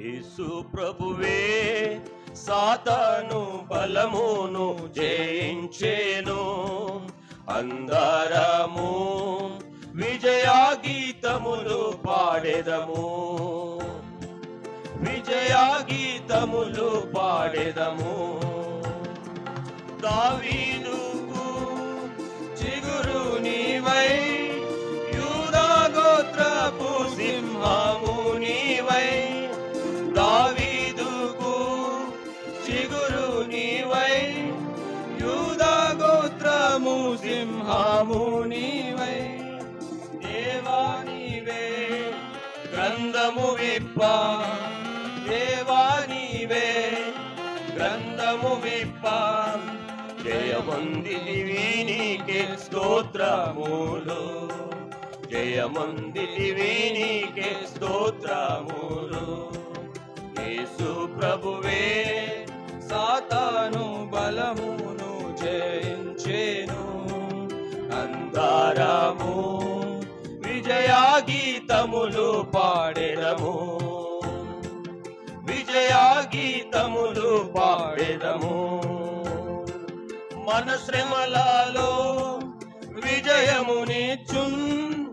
యేసు ప్రభువే సాతాను బలమును జయించేను. అందరము విజయా గీతములు పాడెదము. విజయా గీతములు పాడెదము. దావీదుకు చిగురు నీవై యూదా గోత్రము సింహము నీవై. దేవా నీవే గ్రంథము విప్ప. దేవా నీవే గ్రంథము విప్ప. జయమందిని వీనికే స్తోత్రములు. జయమందిని వీనికే స్తోత్రములు. యేసు ప్రభువే సాతాను బలమును జయించేను. అందారము విజయా గీతములు పాడెదము. విజయా గీతములు పాడెదము. మన శ్రమలలో విజయమునిచ్చున్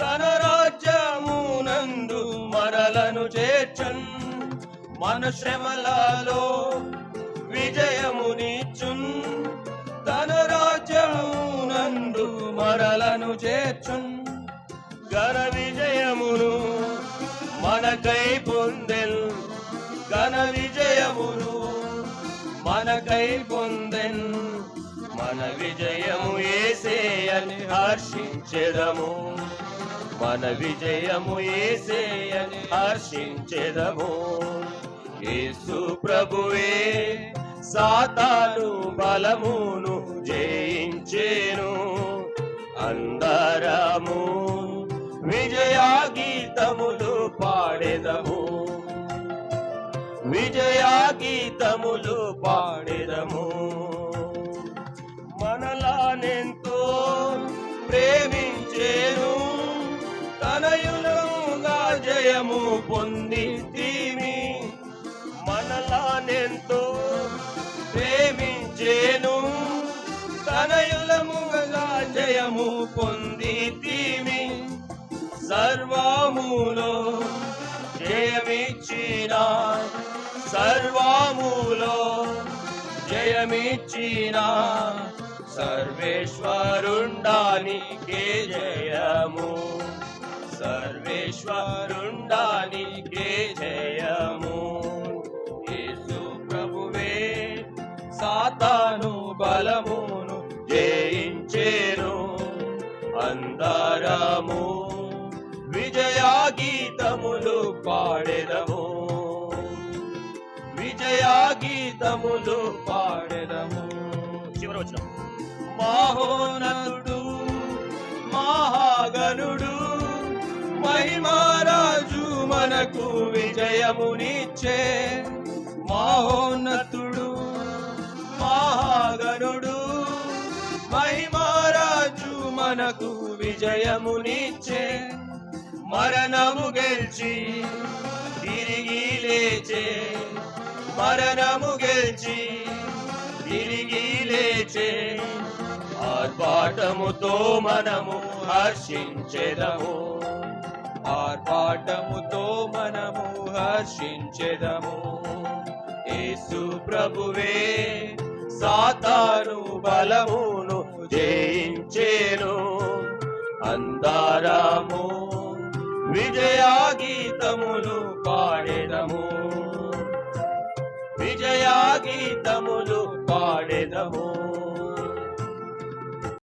తన రాజ్యమునందు మరలను చేర్చున్. మన శ్రమలలో విజయమునిచ్చున్ తన రాజ్యమునందు మరలను చేర్చున్. ఘన విజయమును మనకై పొందెల్ ఘన విజయమును మనకై పొందెన్. మన విజయము ఏసే అని హర్షించెదము. మన విజయము ఏసే అని హర్షించెదము. యేసు ప్రభువే సాతాను బలమును జయించేను. అందరము విజయా గీతములు పాడెదము. విజయా గీతములు పాడెదము. మనలానెంతో ప్రేమించేను. తనయులుగా జయము పొంది తనయులముగా జయము పొంది తీమి సర్వములో జయమిచ్చిన సర్వములో జయమిచ్చిన సర్వేశ్వరుండానికే జయము. సర్వేశ్వరుండానికే జయము. అందరము విజయా గీతములు పాడెదము. విజయా గీతములు పాడెదము. చివరి వచ్చిన మహోన్నతుడు మహాగణుడు మహిమారాజు మనకు విజయమునిచ్చే మహోన్నతుడు. మనకు విజయమునిచ్చే మరణము గెలిచి తిరిగి లేచే. మరణము గెలిచి తిరిగి లేచే. ఆర్పాటముతో మనము హర్షించెదము. ఆర్పాటముతో మనము హర్షించెదము. యేసు ప్రభువే సాతాను బలమును జయించేను. అందారము విజయా గీతములు పాడెదము. విజయా గీతములు పాడెదము.